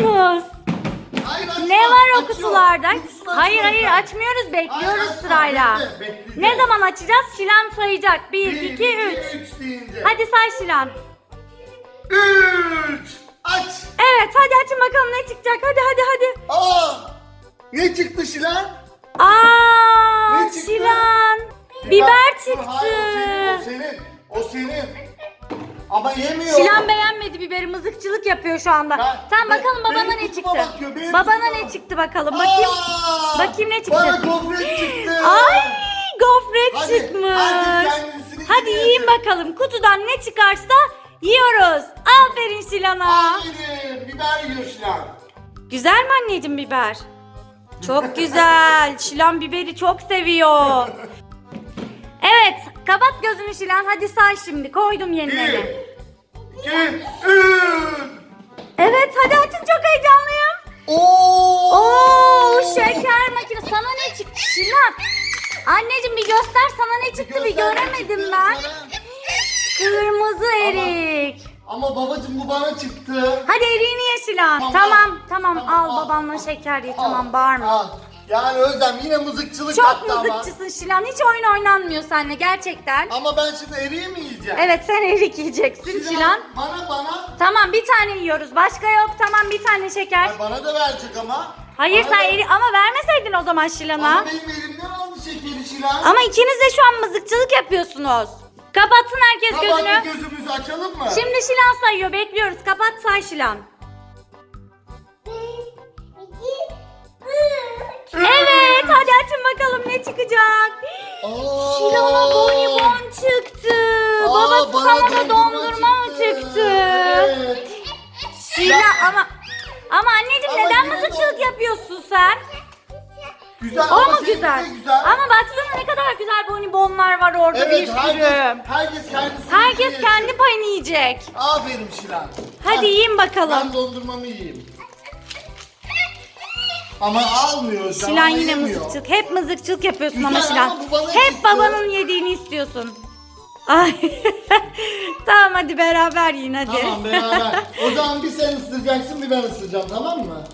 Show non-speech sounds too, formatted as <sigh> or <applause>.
musunuz? Hayır, açma. Ne var o kutularda? Hayır hayır açmıyoruz bekliyoruz Hayır, açma, sırayla. bekle, bekleyeceğiz. Ne zaman açacağız? Şilan sayacak. 1, Bir, 2, 3. üç deyince. Hadi say Şilan. Üç. Aç. Evet hadi açın bakalım ne çıkacak. Hadi hadi hadi. Aa. Ne çıktı Şilan? Aa Ne çıktı? Şilan. Biber Dur, çıktı. Hayır o senin. O senin. O senin. Ama yemiyor. Şilan beğenmedi biberi mızıkçılık yapıyor şu anda. Ben- ben- bakalım babana benim ne çıktı. bakıyor, benim babana kutuma. ne çıktı bakalım. Bakayım. Aa, Bakayım ne çıktı? Bana gofret çıktı. Ay gofret Hadi, çıkmış. Hadi yesin. yiyin bakalım. Kutudan ne çıkarsa yiyoruz. Aferin Şilan'a. Aferin. Biber yiyor Şilan. Güzel mi anneciğim biber? Çok güzel. <laughs> Şilan biberi çok seviyor. Kapat gözünü Şilan. Hadi say şimdi. Koydum Bir. İki. Üç. Evet, hadi açın. Çok heyecanlıyım. Oo. Oo, şeker makinesi. Sana ne çıktı Şilan? Anneciğim bir göster. Sana ne çıktı bir göster göremedim çıktı ben. sana. Kırmızı erik. Ama babacım bu bana çıktı. Hadi eriğini ye Şilan. Tamam. Tamam, tamam. Tamam, Al al, babanla al. şeker ye. Al, Tamam, bağırma. al. Yani Özlem yine mızıkçılık Çok yaptı ama. mızıkçısın Şilan. Hiç oyun oynanmıyor seninle gerçekten. Ama ben şimdi eriği mi yiyeceğim? Evet sen erik yiyeceksin Şilan. Bana bana. Tamam bir tane yiyoruz. Başka yok. Tamam bir tane şeker. Ay, bana da verecek ama. Hayır Bana sen da- erik ama vermeseydin o zaman Şilan'a. Ama benim elimden aldı şekeri Şilan. Ama ikiniz de şu an mızıkçılık yapıyorsunuz. Kapatsın herkes Kapattık gözünü. gözümüzü açalım mı? Şimdi Şilan sayıyor. Bekliyoruz. Kapat say Şilan. Ne çıkacak. Aa. Bonibon çıktı. Aa, Babası sana da dondurma mı çıktı? Evet. Şilan ama ama anneciğim Ama neden yine mızıkçılık de- yapıyorsun sen? Güzel O mu seninki güzel? de güzel. Ama baksana ne kadar güzel bonibonlar var orada evet, bir sürü. herkes, herkes kendisi Herkes kendi payını yiyecek. Aferin Şilan. Hadi Ha, yiyin bakalım. Ben dondurmamı yiyeyim. Ama almıyor. şu an, Şilan yine mızıkçılık. Hep mızıkçılık yapıyorsun Güzel ama Şilan. ama bu bana Hep çıktı. babanın yediğini istiyorsun. Ay. <laughs> tamam hadi beraber yiyin hadi. Tamam beraber. o zaman bir sen ısıracaksın bir ben ısıracağım tamam mı?